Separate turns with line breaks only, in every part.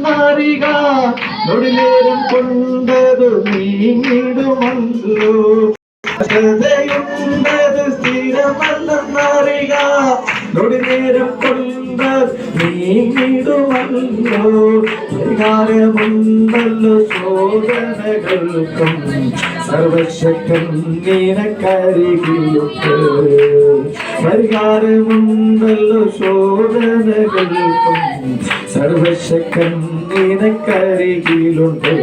മാറിക നൊടിനേരം കൊണ്ടതു നീങ്ങിടുമല്ലോ ശ്രദ്ധയുണ്ടത് സ്ഥിരമല്ലെന്നറിക നൊടിനേരം കൊണ്ട് നീങ്ങിടുമല്ലോ. പരിഹാരമുണ്ടല്ലോ ശോധനകൾക്കും. സർവശക്തം നിനക്കരികിലുണ്ട് പരിഹാരമുണ്ടല്ലോ ശോധനകൾക്കും. സർവശക്തം നിനക്കരികിലുണ്ട്.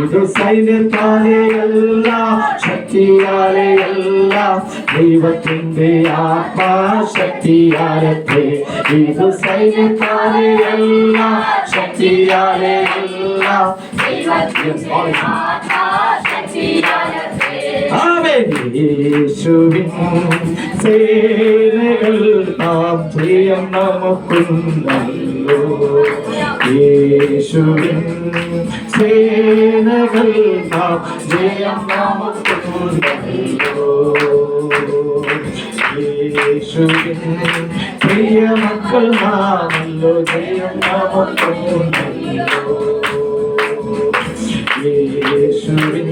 ഇത് സൈന്യത്താലെയല്ല ശക്തിയാലെയല്ല ദൈവത്തിന്റെ ആത്മാശക്തിയാലത്തെ ഇത് സൈന്യത്താലെയല്ല ശക്തിയാലെയല്ല ആത്മാ യേശുവിൻ സേനകൾ നാം ജയം നമുക്കുണ്ടല്ലോ യേശുവിൻ സേനകൾ നാം ജയം നമുക്കുണ്ടല്ലോ യേശുവിൻ പ്രിയ മക്കൾ നാമല്ലോ ജയം നമുക്കുണ്ടല്ലോ യേശുവിൻ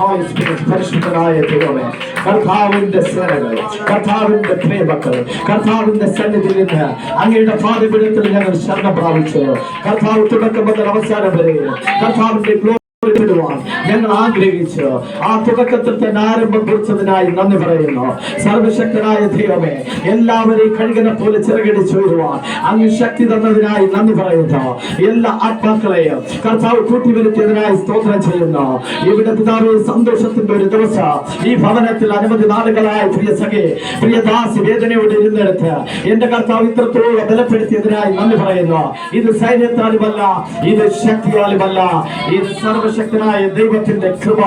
പ്രിയ Holy Spirit, പരിശുദ്ധനായ ദൈവമേ കർത്താവിന്റെ സേനകൾ കർത്താവിന്റെ പ്രിയമക്കൾ കർത്താവിന്റെ സന്നിധിയിൽ നിന്ന് അങ്ങയുടെ പാതപീഠത്തിൽ ഞങ്ങൾ ശരണം പ്രാപിച്ചു കർത്താവ് തുടക്കം മുതൽ അവസാനം വരെ കർത്താവിന്റെ glory ഇടുവാൻ ഞങ്ങൾ ആഗ്രഹിച്ച്. ആ തുടക്കത്തിൽ തന്നെ ആരംഭം കുറിച്ചതിനായി നന്ദി പറയുന്നു. സർവശക്തനായ ദൈവമേ എല്ലാവരെയും കഴുകനെ പോലെ ചിറകടിച്ചു വരുവാൻ അങ്ങ് ശക്തി തന്നതിനായി നന്ദി പറയുന്നു. എല്ലാ ആത്മാക്കളെയും കർത്താവ് കൂട്ടിവരുത്തിയതിനായി സ്തോത്രം ചെയ്യുന്നു. ഇവിടെ പിതാവ് സന്തോഷത്തിന്റെ ഒരു ദിവസം ഈ ഭവനത്തിൽ അനവധി നാളുകളായ പ്രിയ സഖേ പ്രിയ ദാസി വേദനയോട് ഇരുന്നെടുത്ത് എന്റെ കർത്താവ് ഇത്രത്തോളം ബലപ്പെടുത്തിയതിനായി നന്ദി പറയുന്നു. ഇത് സൈന്യത്താലുമല്ല ഇത് ശക്തിയാലുമല്ല ഇത് സർവശക്തനായ ദൈവത്തിന്റെ കൃപ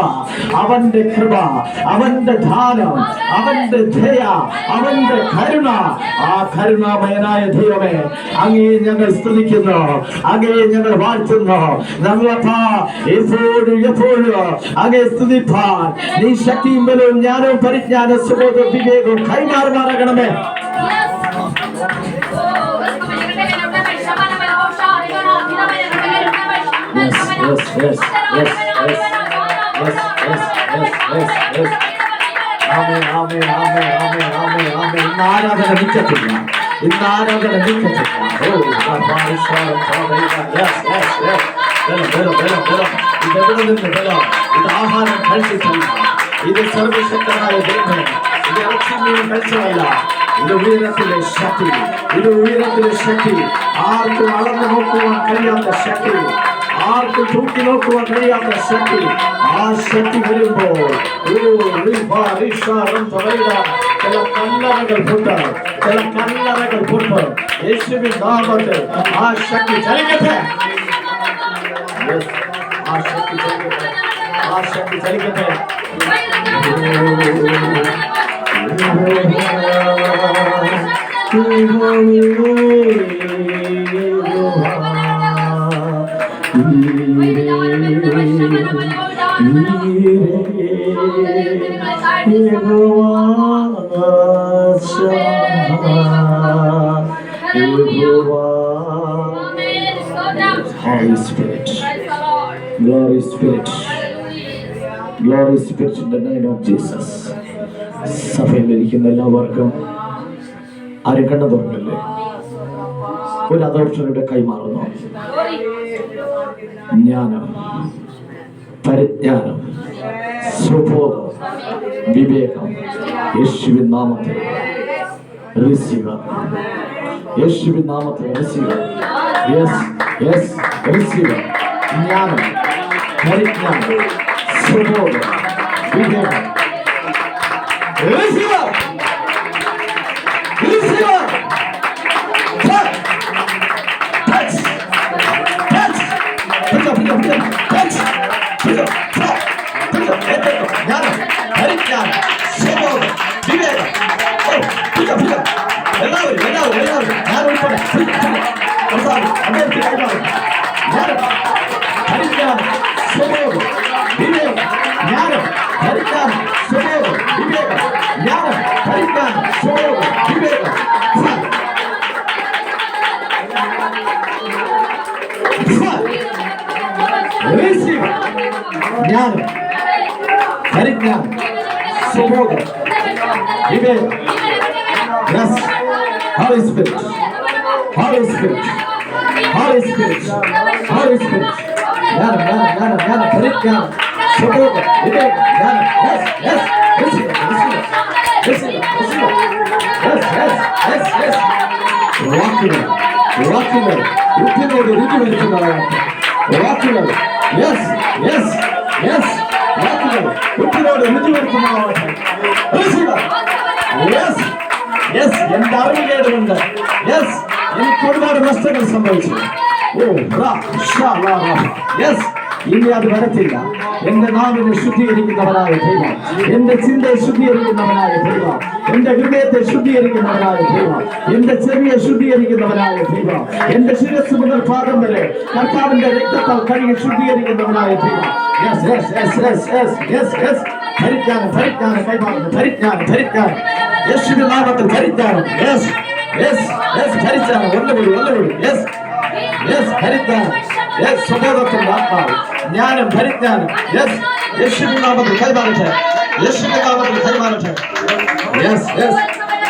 അവന്റെ കൃപ അവന്റെ ധാനം അവന്റെ ദയ അവന്റെ കരുണ. ആ കരുണാമയനായ ദൈവമേ അങ്ങേ ഞങ്ങൾ സ്തുതിക്കുന്നു അങ്ങേ ഞങ്ങൾ വാഴ്ത്തുന്നു. നമ്മളപ്പാ എപ്പോഴും നീ ശക്തിയും ബലവും ജ്ഞാനവും പരിജ്ഞാന സുബോധ വിവേകവും കൈമാറുമാറാകണമേ. Yes yes yes yes yes yes yes yes yes ஆமே ஆமே ஆமே ஆமே ஆமே ஆமே இந்த ஆராதனை மிச்சத்துக்கா இந்த ஆராதனை மிச்சத்துக்கா ஓ எஸ் எஸ் எஸ் బలం బలం బలం బలం ఇది ఎదురుంది బలం ఇది ఆహారం కలిసి ఇది సర్వశక్తనాయ దేవుడు ఇది రక్షణ కలిసి వల్ల ಇದು ವೀರತಿಯ ಶಕ್ತಿ ಇದು ವೀರತಿಯ ಶಕ್ತಿ ಆರ್ತು ಅಳಲು ಹೋಗುವ ಕಲಿಯಾದ ಶಕ್ತಿ ఆర్కు చూపులోకి వదిలియాక శక్తి ఆ శక్తి విరింపు சில கல்லறைகள் போட்டார் சில கல்லறைகள் போட்டார் இயேசுவின் நாமத்தில் ஆ சக்தி ஜலிக்கத்தை ஆ சக்தி ஜலிக்கத்தை ஆ சக்தி ஜலிக்கத்தை Oh, സഭയിലിരിക്കുന്ന എല്ലാവർക്കും ആരും കണ്ണു തുറന്നില്ലേ ഒരു അതോഷയുടെ കൈമാറുന്നു ജ്ഞാനം പരിജ്ഞാനം സുബോധം വിവേകം യേശുവിൻ നാമത്തിൽ റിസീവർ യേശുവിൻ നാമത്തിൽ റിസീവർ യെസ് യെസ് റിസീവർ ജ്ഞാനം പരിജ്ഞാനം സുബോധം വിവേകം റിസീവർ ಎಲ್ಲರೂ ಎಲ್ಲರೂ ಎಲ್ಲರೂ ನಾನು ಉಳ್ಪಡೆ ಹೊಸ ಅಭ್ಯರ್ಥಿ ಕೈಬಾರದು ನಾನು ಹರಿಜ್ಞಾನ ಸ್ವದೇವ ವಿವೇಕ ಜ್ಞಾನ ಹರಿಜ್ಞಾನ ಸ್ವದೇವ ವಿವೇಕ ಜ್ಞಾನ ಹರಿಜ್ಞಾನ ಸ್ವದೇವ ವಿವೇಕ ಜ್ಞಾನ ಹರಿಜ್ಞಾನ ಸುಬೋಧ ವಿವೇಕ Holy Spirit, Holy Spirit, Holy Spirit, Holy Spirit. Yana, yana, yana, yana, put it down. Shut over, it over, yana, yes, yes, listen, listen, listen, listen, yes, yes, yes, yes. Rocking it, rocking it, rocking it, rocking it, rocking it, yes, yes, yes, rocking it, rocking it, rocking it, rocking it, yes. Yes എന്റെ അറിവുകേടുകൊണ്ട്. Yes എനിക്ക് ഒരുപാട് നഷ്ടങ്ങൾ സംഭവിച്ചു. ഓ yes ഇനി അത് വരത്തില്ല. എന്റെ നാവിനെ ശുദ്ധീകരിക്കുന്നവനായ ദൈവം. എന്റെ ചിന്തയെ ശുദ്ധീകരിക്കുന്നവനായ ദൈവം. എന്റെ ഹൃദയത്തെ ശുദ്ധീകരിക്കുന്നവനായ ദൈവം. എന്റെ ചെവിയെ ശുദ്ധീകരിക്കുന്നവനായ ദൈവം. എന്റെ ശിരസ് മുതൽ പാദം വരെ കർത്താവിന്റെ രക്തത്താൽ കഴുകി ശുദ്ധീകരിക്കുന്നവനായ ദൈവം. Yes yes yes yes yes yes yes பரித்யானம் பரித்யானம் கைப்பாடுங்க பரித்யானம் பரித்யானம் எஸ் இது நாமத்தில் பரித்யானம் எஸ் எஸ் எஸ் பரித்யானம் ஒன்று விடு ஒன்று விடு எஸ் எஸ் பரித்யானம் எஸ் சுபோதத்தின் ஆத்மா ஞானம் பரித்யானம் எஸ் எஸ் நாமத்தில் கைமாறுங்க எஸ் நாமத்தில் கைமாறுங்க yes yes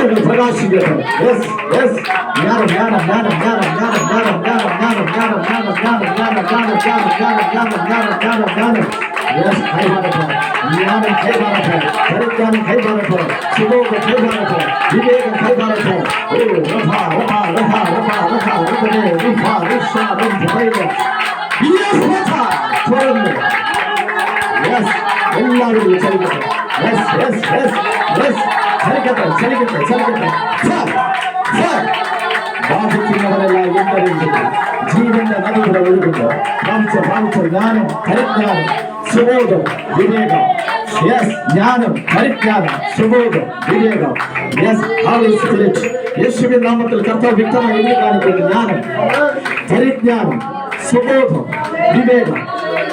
Captain Prakash Gatham. Yes, yes. Madam, madam, madam, madam, madam, madam, madam, madam, madam, madam, madam, madam, madam, madam, madam, madam, madam. Yes, Kai Bharata. Nyanam Kai Bharata. Bharatyan Kai Bharata. Suboga Kai Bharata. Viveka Kai Bharata. Oh, Rafa, Rafa, Rafa, Rafa, Rafa, Rafa, Rafa, Rafa, Rafa, Rafa, Yes, Rafa. Forum. Yes ಎಲ್ಲರೂ ಚಲಿಕೆ yes yes yes yes ಚಲಿಕೆ ಚಲಿಕೆ ಚಲಿಕೆ sir sir ಬಾಹುತಿನವರೆಲ್ಲ ಎಂದರಿಂದ ಜೀವನ ನಡುವಿನ ಉಳಿದುಕೊಂಡು ಮಾಂಸ ಮಾಂಸ ಜ್ಞಾನ ಪರಿಜ್ಞಾನ ಸುಬೋಧ ವಿವೇಕ ಎಸ್ ಜ್ಞಾನ ಪರಿಜ್ಞಾನ ಸುಬೋಧ ವಿವೇಕ ಎಸ್ ಹಾಲಿ ಸ್ಪಿರಿಟ್ ಯೇಸುವಿನ ನಾಮದಲ್ಲಿ ಕರ್ತವ್ಯ ವ್ಯಕ್ತವಾಗಿ ಜ್ಞಾನ ಪರಿಜ್ಞಾನ ಸುಬೋಧ ವಿವೇಕ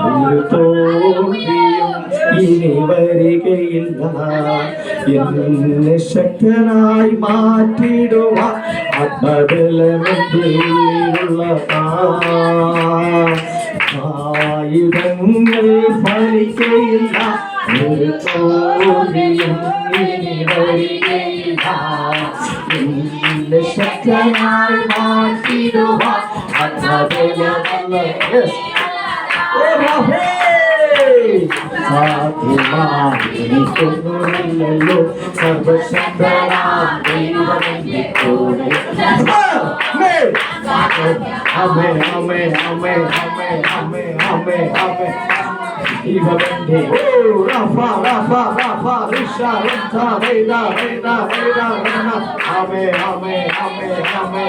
ഒരു എന്നെ ശക്തനായി മാറ്റിടുക ഫലിക്കയില്ല ഒരു തോൽവിയും എന്നെ ശക്തനായി മാറ്റിടുക సాధిమాని కురులలో సర్వశంకరాదేవని కోరే మే అమే అమే అమే అమే అమే అమే అమే ఇవబండి ఓ రఫా రఫా రఫా రిషా రంతా రేదా రేదా రేదా రేదా అమే అమే అమే అమే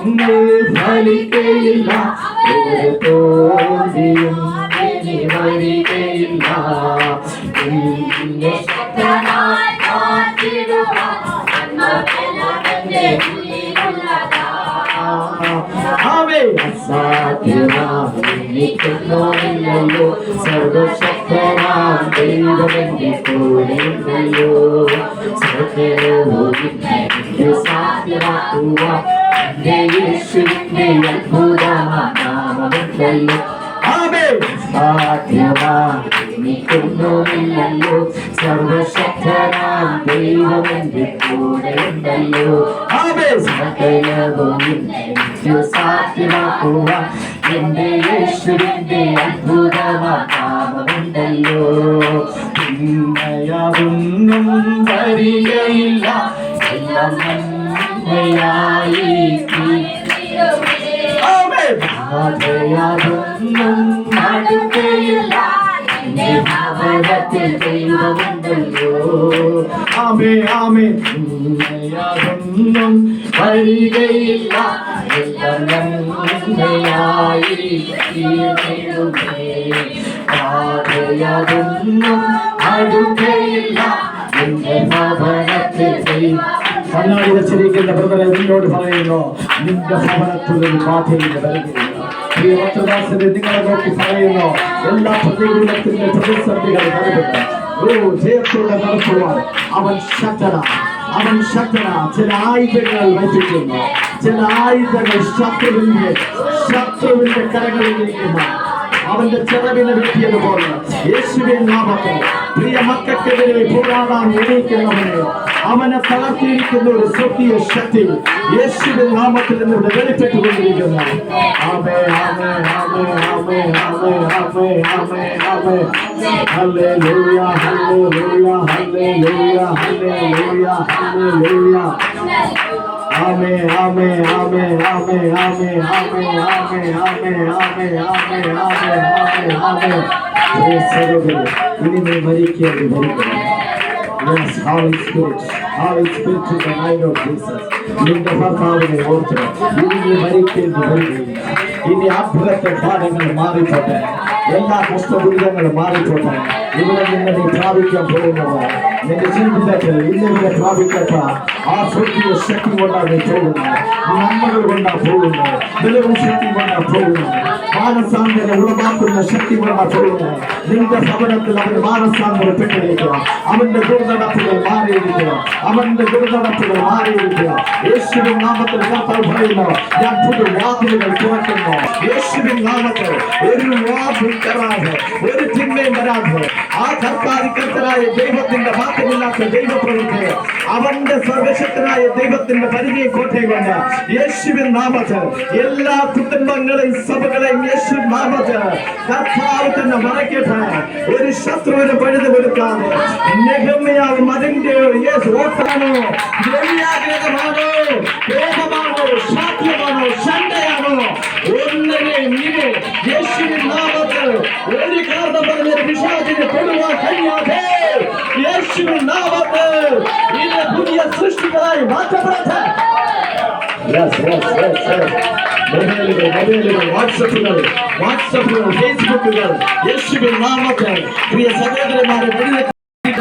ഞങ്ങൾ ഫലിക്കയില്ല ഒരു തോന്നിയും ഇനി വരികയില്ല നിന്നെ
ശക്തനായി കാത്തിടുക ആത്മാവെല്ലാമെന്റെ ഉള്ളിലുള്ളതാ
സാധ്യമാണിക്കുന്നല്ലോ സർവശക്തനാം ദൈവമെന്റെ കൂടെയുണ്ടല്ലോ സകലവും സാധ്യമാക്കുക യേശുവിന്റെ അത്ഭുതമാണാമമുണ്ടല്ലോ ിക്കുന്നുമില്ലല്ലോ സർവശക്തനാം ദൈവം എന്റെ കൂടെ ഉണ്ടല്ലോ സകലവും സാധ്യമാക്കുവാൻ എന്റെ യേശുവിന്റെ അത്ഭുതമാണാമമുണ്ടല്ലോ പിന്നയാതൊന്നും വരികയില്ല. എല്ലാം നന്മയായി ഭവനത്തിൽ ദൈവമുണ്ടല്ലോ ആമേ ആമേ ഭവനത്തിൽ ദൈവം കണ്ണാടി നിന്നോട് പറയുന്നു നിന്റെ ഭവനത്തിൽ ഒരു ഭക്തദാസനെ നിങ്ങളെ നോക്കി പറയുന്നു എല്ലാ പ്രതികൂലത്തിന്റെ പ്രതിസന്ധികൾ വരുന്നുണ്ട് ഒരു ജയത്തോടെ നടത്തുവാൻ അവൻ ശക്തന. അവൻ ശക്തന. ചില ആയുധങ്ങൾ വഹിക്കുന്നു. ചില ആയുധങ്ങൾ ശത്രുവിന്റെ ശത്രുവിന്റെ കരങ്ങളിലിരിക്കുന്ന. അവന്റെ ചെലവിനെ വെട്ടിയതുപോലെ യേശുവിൻ നാമത്തിൽ പ്രിയ മക്കൾക്കെതിരെ പോരാടാൻ എണീക്കുന്നവനെ അവനെ തളർത്തിയിരിക്കുന്ന ഒരു സ്വർഗീയ ശക്തി യേശുവിൻ നാമത്തിൽ നിന്ന് ഇവിടെ വെളിപ്പെട്ടുകൊണ്ടിരിക്കുന്നു. ആമേ ആമേ ആമേ ആമേ ആമേ ആമേ ഹല്ലേലൂയ ഹല്ലേലൂയ ഹല്ലേലൂയ ഹല്ലേലൂയ. ஆமே ஆமே ஆமே ஆமே ஆமே ஆமே ஆமே ஆமே ஆமே ஆமே ஆமே ஆமே ஆமே ஒரே சகோதரி இனிமே மறிக்க அது மறிக்கிறது Yes, Holy Spirit, Holy Spirit in the name of Jesus. இந்த பார்த்தாவுடைய ஓர்த்தம் இனிமே மறிக்க என்று வருகிறீங்க இனி அற்புதத்தை பாடங்கள் மாறி போட்டேன் எல்லா கஷ்ட விகிதங்களும் மாறி போட்டேன் இவரை என்னை பிராபிக்க போகிறவங்க നിന്റെ ജീവിതത്തിൽ ഇന്നിവിടെ പ്രാപിക്കട്ട ആ സ്വർഗീയ ശക്തി കൊണ്ടാണ് പോകുന്നത്. നന്മകൾ കൊണ്ടാണ് പോകുന്നത്. ബലവും ശക്തി കൊണ്ടാണ് പോകുന്നത്. മാനസാന്തരം ഉളവാക്കുന്ന ശക്തി കൊണ്ടാണ് പോകുന്നത്. നിന്റെ ഭവനത്തിൽ അവൻ മാനസാന്തരപ്പെട്ടിരിക്കുക അവന്റെ ദുർനടപ്പുകൾ മാറിയിരിക്കുക. അവന്റെ ദുർനടപ്പുകൾ മാറിയിരിക്കുക. യേശുവിൻ നാമത്തിൽ കർത്താവ് പറയുന്നു ഞാൻ പുതു വാതിലുകൾ തുറക്കുന്നു. യേശുവിൻ നാമത്തിൽ ഒരു വാതിൽ തരാതെ ഒരു തിന്മയും വരാതെ ആ കർത്താധികൃതരായ ദൈവത്തിന്റെ മാറ്റമില്ലാത്ത ദൈവപ്രവൃത്തി അവന്റെ സർവശക്തനായ ദൈവത്തിന്റെ പരിധിയെ കോട്ടയുകൊണ്ട്. യേശുവിൻ നാമത്തിൽ എല്ലാ കുടുംബങ്ങളെയും സഭകളെയും യേശു നാമത്തിൽ കർത്താവ് തന്നെ മറക്കട്ടെ ഒരു ശത്രുവിന് പഴുതു കൊടുക്കാതെ നെഹമ്യാവ് മതിന്റെ യേശു ഓട്ടാണോ ദ്രവ്യാഗ്രഹമാണോ ಯೇಸುವಿನ ನಾಮಕ್ಕೆ ಇನ್ನ ಭೂಮಿಯ ಸೃಷ್ಟಿಕರಾಗಿ ಮಾತ್ರಪಡುತ್ತೆ ಎಸ್ ಎಸ್ ಎಸ್ ಎಸ್ ಮೊಬೈಲ್ಗಳು ಮೊಬೈಲ್ಗಳು ವಾಟ್ಸಪ್ಗಳು ವಾಟ್ಸಪ್ಗಳು ಫೇಸ್ಬುಕ್ಗಳು ಯೇಸುವಿನ ನಾಮಕ್ಕೆ ಪ್ರಿಯ ಸಹೋದರ ಮಾರ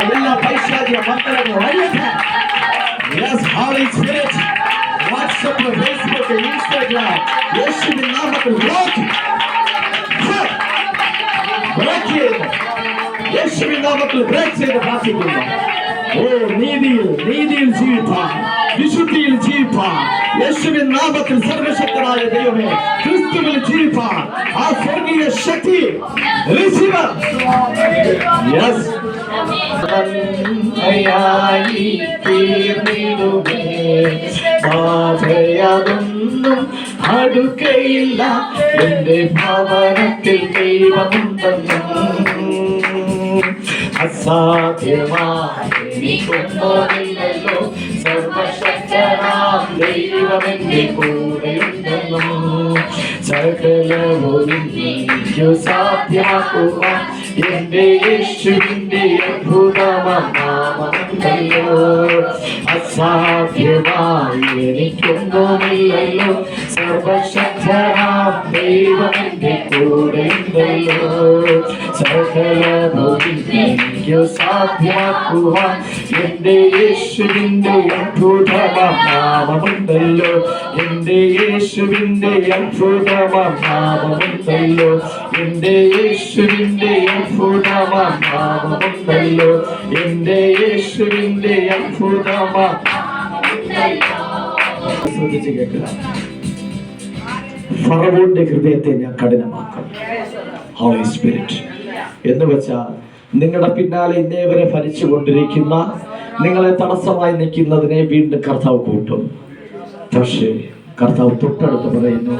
ಎಲ್ಲ ಪೈಶಾಚಿಯ ಮಂತ್ರಗಳನ್ನು ಹರಿಯುತ್ತೆ S holy spirit WhatsApp Facebook Instagram ಯೇಸುವಿನ ನಾಮಕ್ಕೆ ಲಾಕ್ നാമത്തിൽ ബ്രേക്ക് ചെയ്ത് പ്രാർത്ഥിക്കുന്നു ഓ നീതിയിൽ നീതിയിൽ ജീവിപ്പാൻ വിശുദ്ധിയിൽ ജീവിപ്പാൻ യേശുവിൻ നാമത്തിൽ സർവശക്തനായ ദൈവമേ ക്രിസ്തുവിൽ ജീവിപ്പാൻ. ആ സ്വർഗീയ ശക്തി റിസീവർ യെസ് നന്മയായി തീർന്നിടുമേ. ബാധയാതൊന്നും അടുക്കയില്ല. എന്റെ ഭവനത്തിൽ ദൈവമുണ്ടെന്നും സാധ്യമായിരിക്കുന്നല്ലോ സർവശക്തനാം ദൈവമെന്റെ കൂടെയുണ്ടല്ലോ സകലവും എനിക്കു സാധ്യമാക്കുവാൻ എന്റെ യേശുവിന്റെ അത്ഭുതമാമല്ലോ അസാധ്യമായി എനിക്കൊന്നുമില്ലല്ലോ സർവശക്തനാം ദൈവമെന്റെ കൂടെയുണ്ടല്ലോ. സകലവും സാധ്യമാക്കുവാൻ എന്റെ യേശുവിന്റെ അത്ഭുതമാം നാമമുണ്ടല്ലോ എന്റെ യേശുവിന്റെ അത്ഭുതമാം നാമമുണ്ടല്ലോ എന്റെ യേശുവിന്റെ അത്ഭുതമാം നാമമുണ്ടല്ലോ എന്റെ യേശുവിന്റെ അത്ഭുതമാം ശ്രദ്ധിച്ച് കേൾക്കുക ഫറവോന്റെ ഹൃദയത്തെ ഞാൻ കഠിനമാക്കും. ഹോളി സ്പിരിറ്റ് എന്ന് വെച്ചാൽ നിങ്ങളുടെ പിന്നാലെ ഇന്നേ വരെ ഭരിച്ചു കൊണ്ടിരിക്കുന്ന നിങ്ങളെ തടസ്സമായി നിൽക്കുന്നതിനെ വീണ്ടും കർത്താവ് കൂട്ടും. പക്ഷേ കർത്താവ് തൊട്ടടുത്ത് പറയുന്നു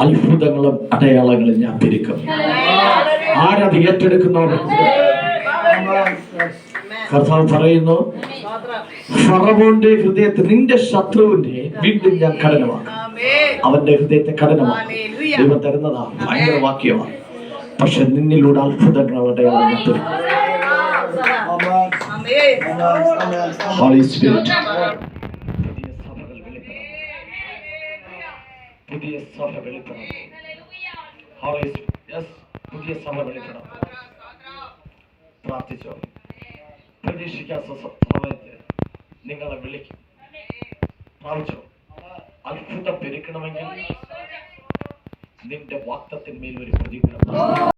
അത്ഭുതങ്ങളും അടയാളങ്ങളും ഞാൻ പിരിക്കും ആരത് ഏറ്റെടുക്കുന്ന കർത്താവ് പറയുന്നു ഫറവോന്റെ ഹൃദയത്തെ നിന്റെ ശത്രുവിന്റെ വീണ്ടും ഞാൻ കഠിനമാക്കും. അവന്റെ ഹൃദയത്തെ കഠിനമാക്കും. ദൈവം തരുന്നതാ ഭയങ്കര വാക്യമാണ് പക്ഷെ നിന്നിലൂടെ അത്ഭുതങ്ങൾ അടയാളം തരും. പുതിയ സഭ വെളിപ്പെടണം. പുതിയ സഭ വെളിപ്പെടണം പ്രാർത്ഥിച്ചോ. പ്രതീക്ഷിക്കാത്ത സമയത്ത് നിങ്ങളെ വിളിക്കും. പ്രാർത്ഥിച്ചോ. അത്ഭുതം പെരുക്കണമെങ്കിൽ ನಿಮ್ಗೆ ವಾಕ್ತತ್ವದ ಮೇಲ್ವರೆ ಪ್ರದೀಪ